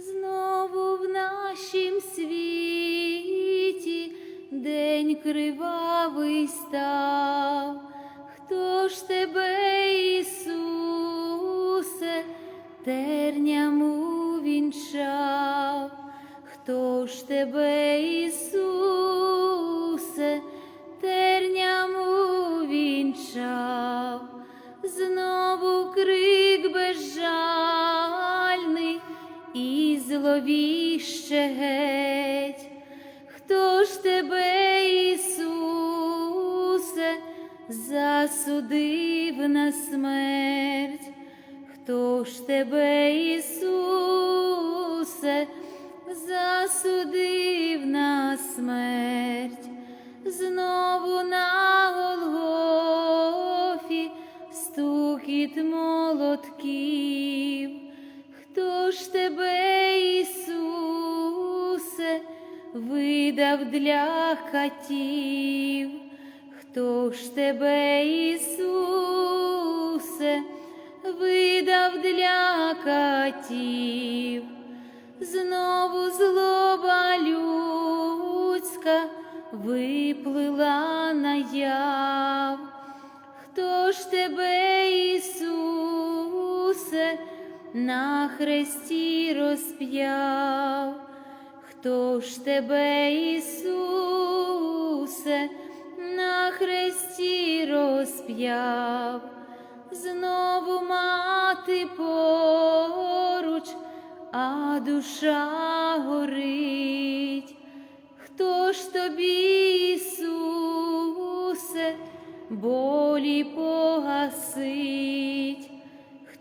Знову в нашім світі день кривавий став. Хто ж тебе, Ісусе, терням увінчав? Хто ж тебе, Ісусе, терням увінчав? Зловіще геть. Хто ж тебе, Ісусе, засудив на смерть? Хто ж тебе, Ісусе, засудив на смерть? Знову на Голгофі стукіт молотків. Хто ж тебе, Ісусе, видав для катів? Хто ж тебе, Ісусе, видав для катів? Знову злоба людська виплила наяв. Хто ж тебе, Ісусе, на хресті розп'яв? Хто ж тебе, Ісусе, на хресті розп'яв? Знову мати поруч, а душа горить. Хто ж тобі, Ісусе, болі погасить?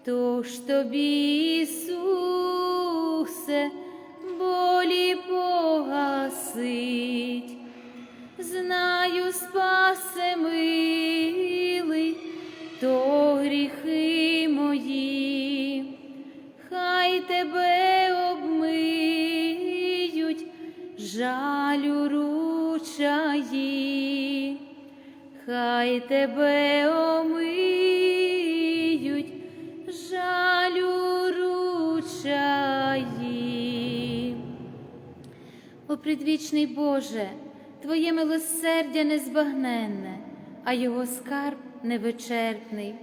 Хто ж тобі, Ісусе, болі погасить? Знаю, спасе милий, то гріхи мої, хай тебе обмиють, жалю ручаї, хай тебе омиють, ручаї. О предвічний Боже, Твоє милосердя незбагненне, а його скарб невичерпний.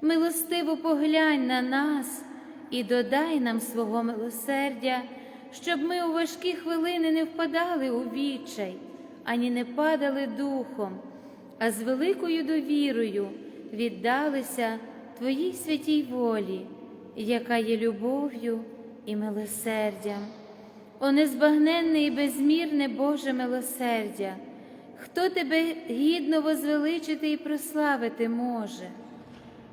Милостиво поглянь на нас і додай нам свого милосердя, щоб ми у важкі хвилини не впадали у відчай, ані не падали духом, а з великою довірою віддалися Твоїй святій волі, яка є любов'ю і милосердям. О незбагненне і безмірне Боже милосердя, хто тебе гідно возвеличити і прославити може?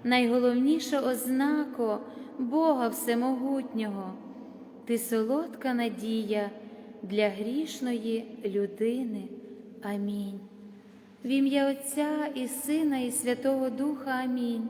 Найголовніша ознако Бога Всемогутнього, ти солодка надія для грішної людини. Амінь. В ім'я Отця і Сина, і Святого Духа Амінь.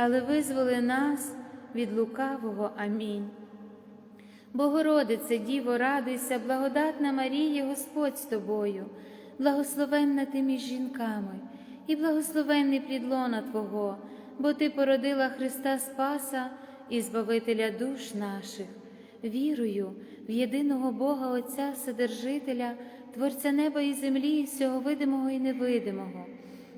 але визволи нас від лукавого. Амінь. Богородице, Діво, радуйся, благодатна Марія, Господь з тобою, благословенна ти між жінками, і благословенний плідлона Твого, бо Ти породила Христа Спаса і Збавителя душ наших. Вірую в єдиного Бога Отця Вседержителя, Творця неба і землі, всього видимого і невидимого,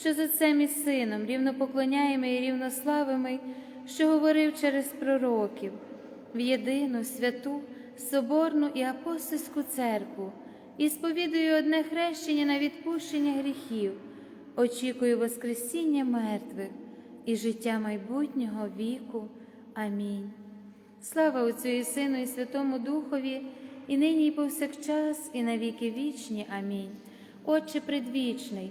що з Отцем і Сином рівнопоклоняємий і рівнославимий, що говорив через пророків, в єдину святу, соборну і апостольську церкву, і сповідую одне хрещення на відпущення гріхів, очікую Воскресіння мертвих і життя майбутнього віку. Амінь. Слава Отцю і Сину, і Святому Духові, і нині, і повсякчас, і на віки вічні. Амінь. Отче предвічний,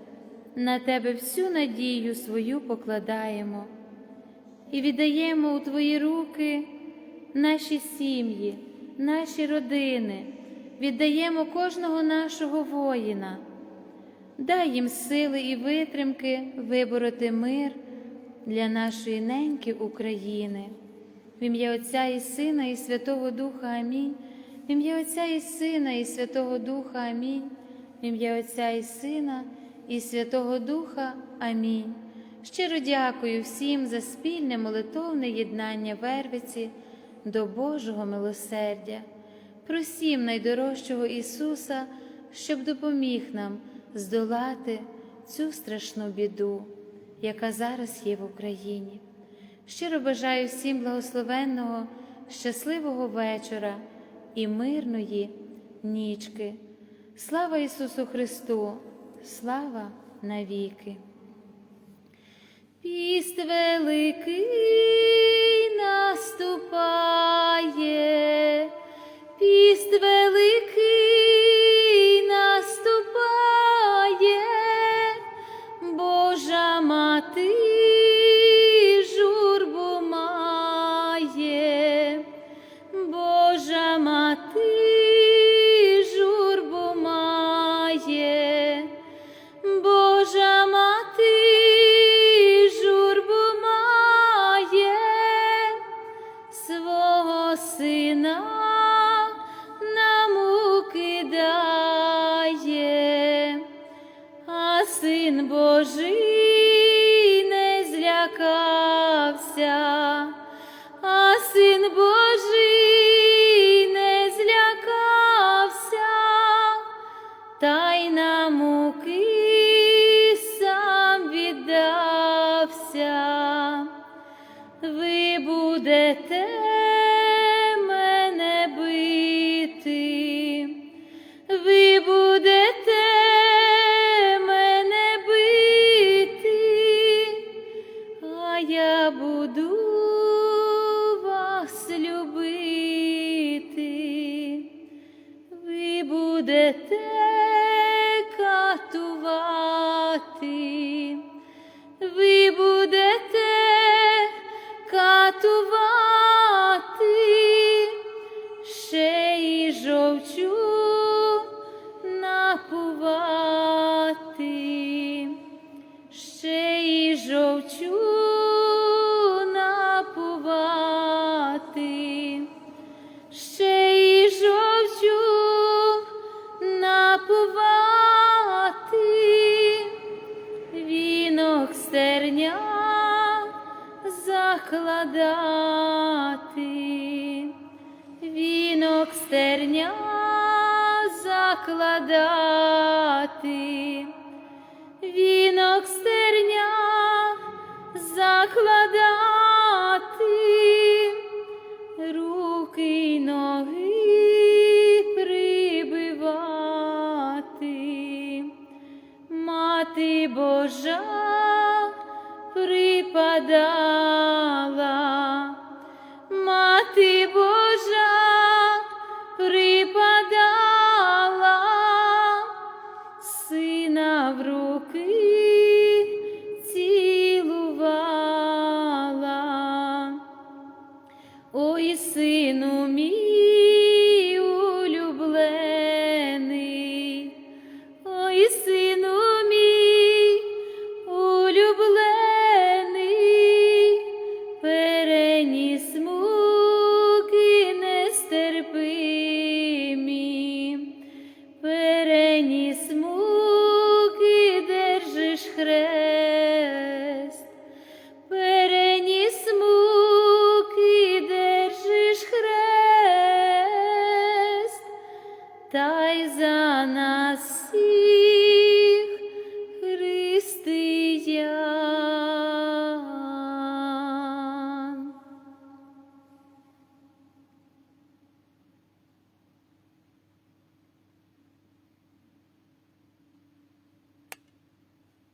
на Тебе всю надію свою покладаємо і віддаємо у Твої руки наші сім'ї, наші родини, віддаємо кожного нашого воїна. Дай їм сили і витримки вибороти мир для нашої неньки України. В ім'я Отця і Сина, і Святого Духа Амінь. В ім'я Отця і Сина, і Святого Духа Амінь. В ім'я Отця і Сина, і Святого Духа Амінь. Щиро дякую всім за спільне молитовне єднання Вервиці до Божого милосердя. Просім найдорожчого Ісуса, щоб допоміг нам здолати цю страшну біду, яка зараз є в Україні. Щиро бажаю всім благословенного, щасливого вечора і мирної нічки. Слава Ісусу Христу! Слава навіки! Піст великий наступає, піст великий закладати, вінок стерня закладати, вінок стерня закладати, руки й ноги прибивати, мати Божа припадала. に住